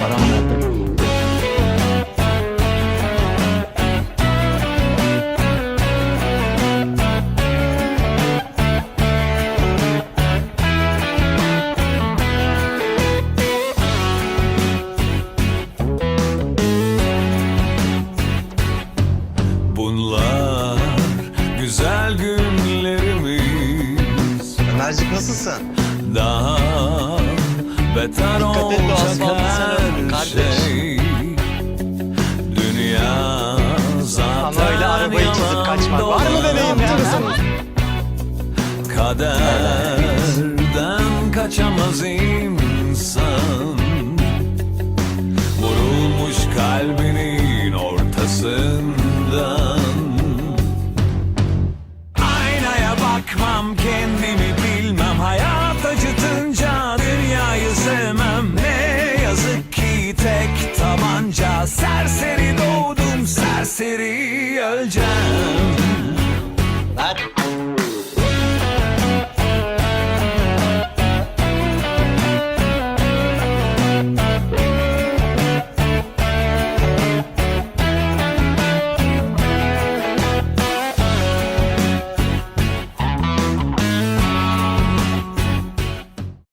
Param nerede? Bunlar güzel günlerimiz Ömercik nasılsın? Daha beter Dikkat et olacak asfaltı Kaderden kaçamaz insan. Vurulmuş kalbinin ortasından. Aynaya bakmam kendimi bilmem. Hayat acıtınca dünyayı sevmem. Ne yazık ki tek tabanca. Serseri doğdum serseri öleceğim